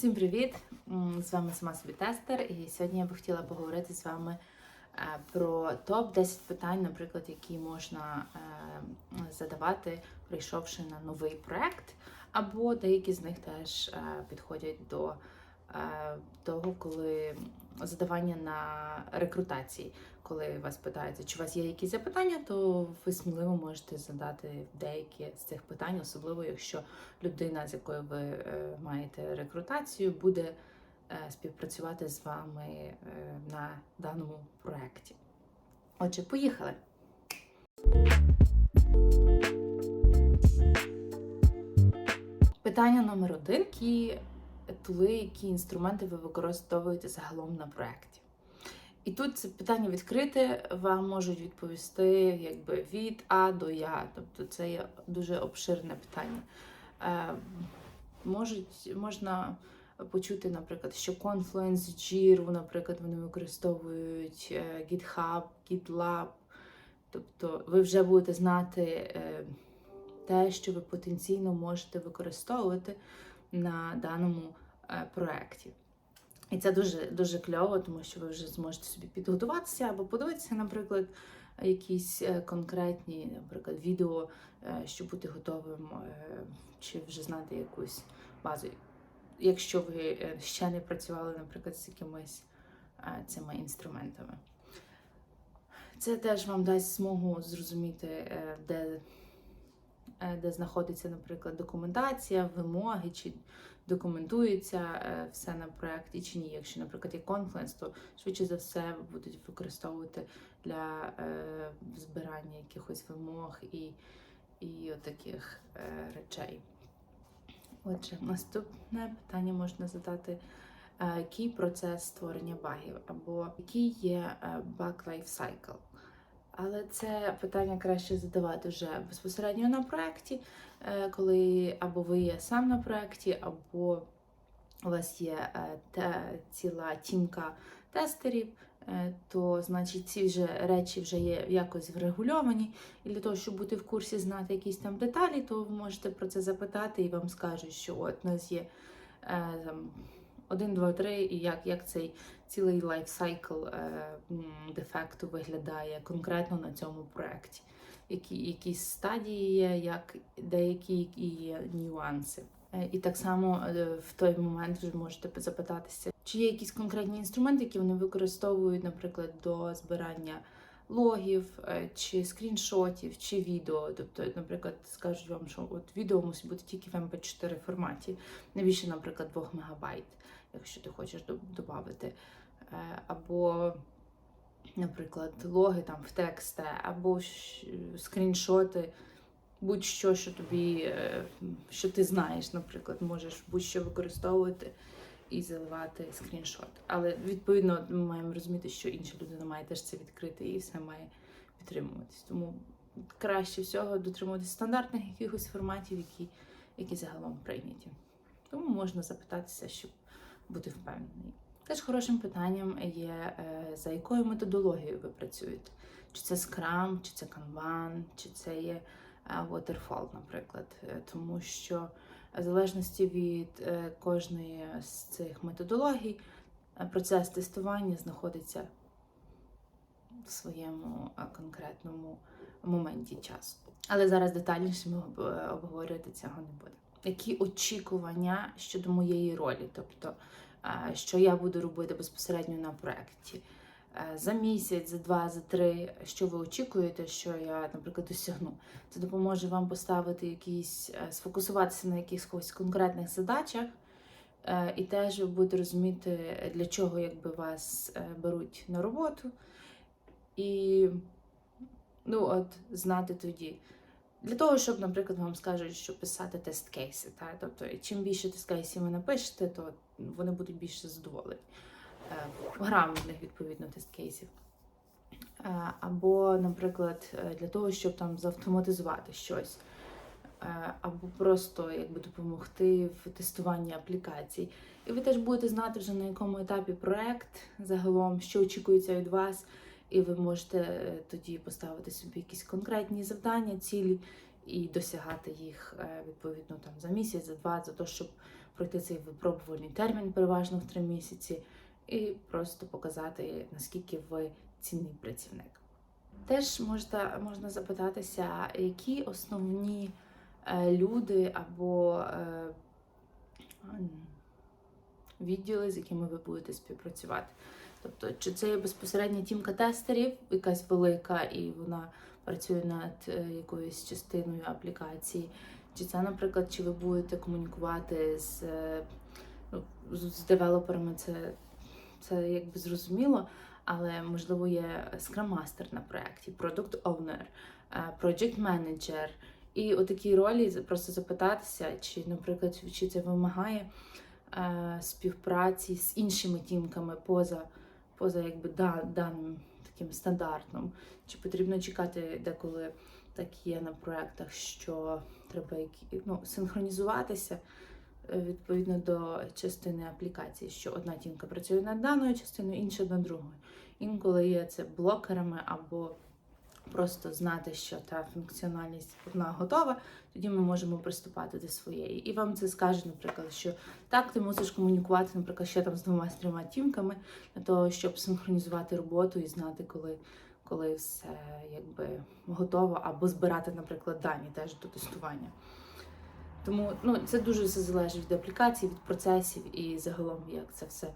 Всім привіт! З вами сама собі тестер, і сьогодні я би хотіла поговорити з вами е, про топ 10 питань, наприклад, які можна е, задавати, прийшовши на новий проект, або деякі з них теж е, підходять до того, коли задавання на рекрутації. Коли вас питаються, чи у вас є якісь запитання, то ви сміливо можете задати деякі з цих питань, особливо якщо людина, з якою ви е, маєте рекрутацію, буде е, співпрацювати з вами е, на даному проєкті. Отже, поїхали. Питання номер один: які тули, які інструменти ви використовуєте загалом на проєкті? І тут це питання відкрите, вам можуть відповісти якби від А до Я. Тобто це є дуже обширне питання. Е, можуть, можна почути, наприклад, що Confluence, Jira, наприклад, вони використовують е, GitHub, GitLab. Тобто ви вже будете знати е, те, що ви потенційно можете використовувати на даному е, проєкті. І це дуже дуже кльово, тому що ви вже зможете собі підготуватися або подивитися, наприклад, якісь е, конкретні, наприклад, відео, е, щоб бути готовим, чи вже знати якусь базу. Якщо ви ще не працювали, наприклад, з якимись цими інструментами. Це теж вам дасть змогу зрозуміти, де, де знаходиться, наприклад, документація, вимоги, чи документується е, все на проєкті чи ні. Якщо, наприклад, є Confluence, то швидше за все будуть використовувати для е, збирання якихось вимог і, і таких е, речей. Отже, наступне питання можна задати. е, Який процес створення багів, або який є е, баг лайфсайкл. Але це питання краще задавати вже безпосередньо на проєкті, е, коли або ви є сам на проєкті, або у вас є е, ціла тімка тестерів, е, то значить ці вже речі вже є якось врегульовані. І для того, щоб бути в курсі, знати якісь там деталі, то ви можете про це запитати і вам скажуть, що от у нас є там. 1, 2, 3, і як, як цей цілий лайфсайкл е, дефекту виглядає конкретно на цьому проєкті. Які, якісь стадії є, як деякі є нюанси. Е, І так само е, в той момент ви можете запитатися, чи є якісь конкретні інструменти, які вони використовують, наприклад, до збирання логів, чи скріншотів, чи відео. Тобто, наприклад, скажуть вам, що от відео мусить бути тільки в MP4 форматі, не більше, наприклад, 2 мегабайт, якщо ти хочеш додати. Або, наприклад, логи там в тексте, або скріншоти, будь-що, що тобі, е, що ти знаєш, наприклад, можеш будь-що використовувати і заливати скріншот. Але відповідно ми маємо розуміти, що інша людина має теж це відкрити і все має підтримуватись. Тому краще всього дотримуватися стандартних якихось форматів, які, які загалом прийняті. Тому можна запитатися, щоб бути впевнений. Теж хорошим питанням є, е, за якою методологією ви працюєте. Чи це Scrum, чи це Kanban, чи це є е, Waterfall, наприклад. Е, Тому що в залежності від кожної з цих методологій процес тестування знаходиться в своєму конкретному моменті часу. Але зараз детальніше ми обговорювати цього не будемо. Які очікування щодо моєї ролі, тобто що я буду робити безпосередньо на проєкті? Е, За місяць, за два, за три, що ви очікуєте, що я, наприклад, досягну. Це допоможе вам поставити якісь, е, сфокусуватися на якихось конкретних задачах, е, і теж ви будете розуміти, для чого якби вас е, беруть на роботу. І ну, от, знати тоді. Для того, щоб, наприклад, вам скажуть, що писати тест-кейси. Тобто, чим більше тест-кейсів ви напишете, то вони будуть більше задоволені. Е, Грамотних, відповідно, тест-кейсів. Е, Або, наприклад, е, для того, щоб там завтоматизувати щось, або просто якби допомогти в тестуванні аплікацій. І ви теж будете знати вже на якому етапі проект загалом, що очікується від вас, і ви можете е, тоді поставити собі якісь конкретні завдання, цілі і досягати їх е, відповідно там за місяць, за два, за те, щоб пройти цей випробувальний термін, переважно в три місяці, і просто показати, наскільки ви цінний працівник. Теж можна, можна запитатися, які основні е, люди або відділи, з якими ви будете співпрацювати. Тобто, чи це є безпосередня тімка тестерів, якась велика, і вона працює над е, якоюсь частиною аплікації, чи це, наприклад, чи ви будете комунікувати з, е, ну, з, девелоперами, це, це якби зрозуміло, але можливо є Master на проєкті, Owner, е, Manager. І отакі ролі просто запитатися, чи, наприклад, чи це вимагає е, співпраці з іншими тімками поза, поза якби да, даним таким стандартом. Чи потрібно чекати деколи так є на проектах, що треба які, ну, синхронізуватися е, відповідно до частини аплікації, що одна тінка працює над даною частиною, інша над другою. Інколи є це блокерами або просто знати, що та функціональність одна готова, тоді ми можемо приступати до своєї. І вам це скаже, наприклад, що так, ти мусиш комунікувати, наприклад, ще там з двома з трьома тімками для того, щоб синхронізувати роботу і знати, коли, коли все якби готово, або збирати, наприклад, дані теж до тестування. Тому ну, це дуже все залежить від аплікації, від процесів і загалом, як це все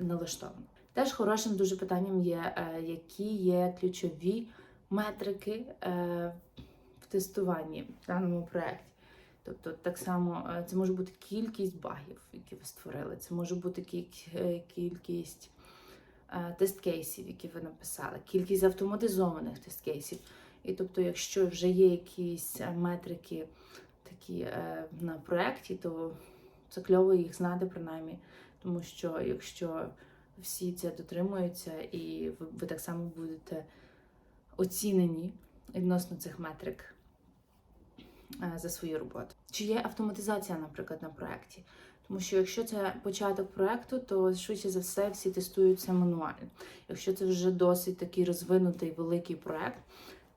налаштовано. Теж хорошим дуже питанням є, е, які є ключові метрики е, в тестуванні в даному проєкті. Тобто, так само е, це може бути кількість багів, які ви створили, це може бути е, кількість тест-кейсів, які ви написали, кількість автоматизованих тест-кейсів. І тобто, якщо вже є якісь метрики такі на проєкті, то це кльово їх знати принаймні, тому що якщо всі це дотримуються, і ви, ви так само будете оцінені відносно цих метрик е, за свою роботу. Чи є автоматизація, наприклад, на проєкті? Тому що якщо це початок проєкту, то швидше за все всі тестуються мануально. Якщо це вже досить такий розвинутий великий проєкт,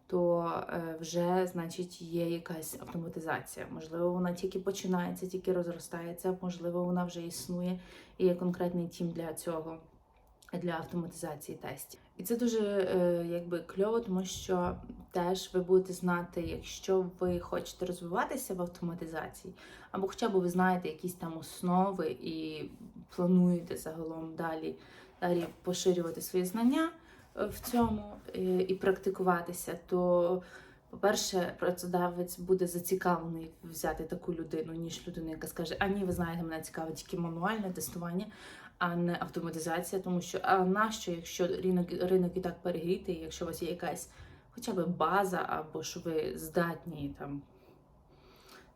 то е, вже значить є якась автоматизація. Можливо, вона тільки починається, тільки розростається, можливо, вона вже існує і є конкретний тім для цього, для автоматизації тестів. І це дуже е, якби кльово, тому що теж ви будете знати, якщо ви хочете розвиватися в автоматизації, або хоча б ви знаєте якісь там основи і плануєте загалом далі, далі поширювати свої знання е, в цьому е, і практикуватися, то по-перше, працедавець буде зацікавлений взяти таку людину, ніж людину, яка скаже: А ні, ви знаєте, мене цікавить тільки мануальне тестування, а не автоматизація. Тому що а нащо, якщо ринок, ринок і так перегрітий, якщо у вас є якась хоча б база, або що ви здатні там,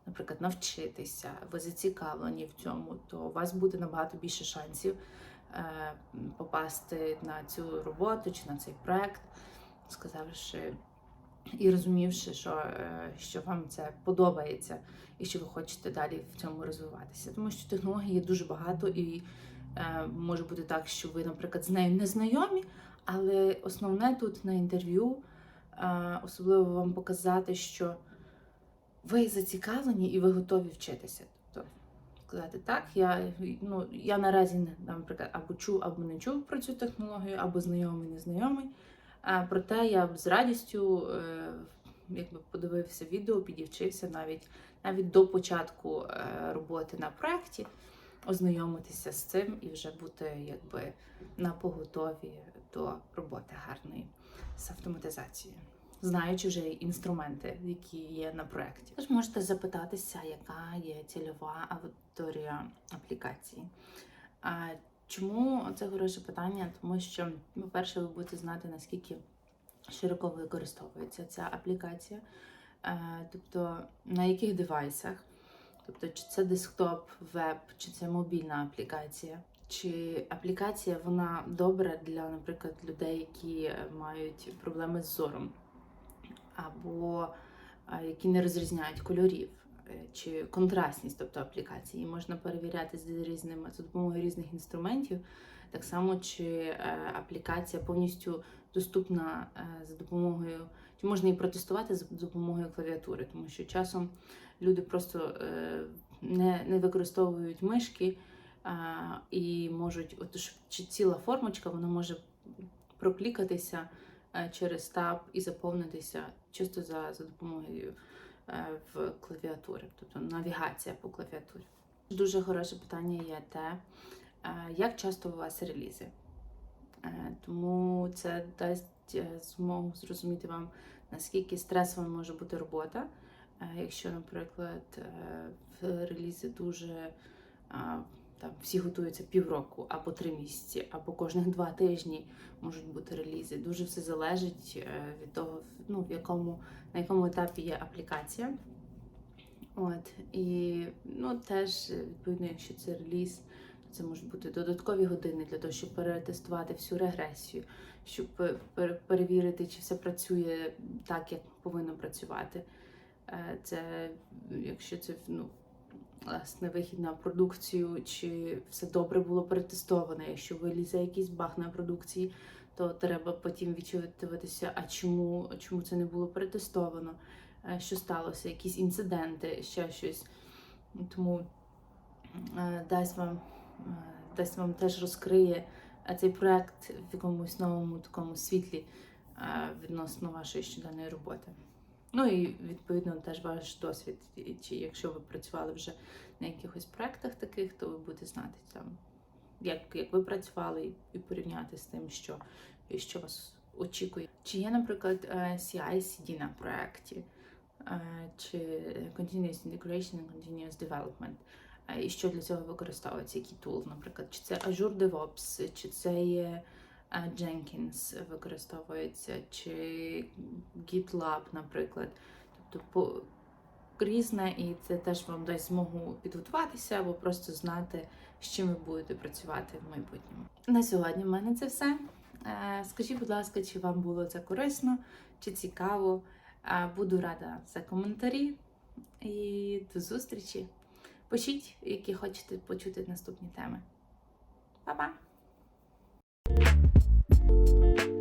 наприклад, навчитися, ви зацікавлені в цьому, то у вас буде набагато більше шансів е, попасти на цю роботу чи на цей проект, сказавши і розумівши, що, е, що вам це подобається і що ви хочете далі в цьому розвиватися. Тому що технологій є дуже багато, і може бути так, що ви, наприклад, з нею не знайомі, але основне тут на інтерв'ю е, особливо вам показати, що ви зацікавлені і ви готові вчитися. Тобто сказати так, я, ну, я наразі наприклад, або чув, або не чув про цю технологію, або знайомий, незнайомий. А проте я б з радістю е, якби подивився відео, підівчився навіть навіть до початку е, роботи на проєкті, ознайомитися з цим і вже бути якби на поготові до роботи гарної з автоматизацією, знаючи вже інструменти, які є на проєкті. Тож можете запитатися, яка є цільова аудиторія аплікації. А Чому це хороше питання? Тому що, по-перше, ви будете знати, наскільки широко використовується ця аплікація, Е, тобто на яких девайсах, тобто, чи це десктоп, веб, чи це мобільна аплікація, чи аплікація вона добра для, наприклад, людей, які е, мають проблеми з зором, або які не розрізняють кольорів. е, Чи контрастність, тобто аплікації, можна перевіряти з різними за допомогою різних інструментів. Так само, чи е, аплікація повністю доступна за допомогою, чи можна її протестувати за допомогою клавіатури, тому що часом люди просто е, не, не використовують мишки а, і можуть, от чи ціла формочка, вона може проклікатися е, через таб і заповнитися чисто за, за допомогою е, в клавіатурі, тобто навігація по клавіатурі. Дуже хороше питання є те, як часто у вас релізи. Тому це дасть змогу зрозуміти вам, наскільки стресова може бути робота. Е, Якщо, наприклад, е, в релізи дуже там всі готуються півроку або три місяці, або кожних два тижні можуть бути релізи. Дуже все залежить е, від того, ну, в якому, на якому етапі є аплікація. От, і ну, теж, відповідно, якщо це реліз, то це можуть бути додаткові години для того, щоб перетестувати всю регресію, щоб пе- перевірити, чи все працює так, як повинно працювати. Е, Це, якщо це ну, власне вихід на продукцію, чи все добре було перетестовано. Якщо вилізе якийсь баг на продукції, то треба потім відчуватися, а чому, чому це не було перетестовано, Е, що сталося, якісь інциденти, ще щось. Тому е, дасть вам, дасть вам теж розкриє цей проект в якомусь новому такому світлі відносно вашої щоденної роботи. Ну і відповідно теж ваш досвід. Чи якщо ви працювали вже на якихось проектах таких, то ви будете знати там, як, як ви працювали, і, порівняти з тим, що, що вас очікує. Чи є, наприклад, е, CI-CD на проєкті, е, чи Continuous Integration and Continuous Development. Е, І що для цього використовується, який тул, наприклад, чи це Azure DevOps, чи це є Jenkins використовується, чи GitLab, наприклад. Тобто різне, і це теж вам дасть змогу підготуватися або просто знати, з чим ви будете працювати в майбутньому. На сьогодні в мене це все. Е, Скажіть, будь ласка, чи вам було це корисно, чи цікаво. Е, Буду рада за коментарі і до зустрічі. Пишіть, які хочете почути наступні теми. Па-па! Thank you.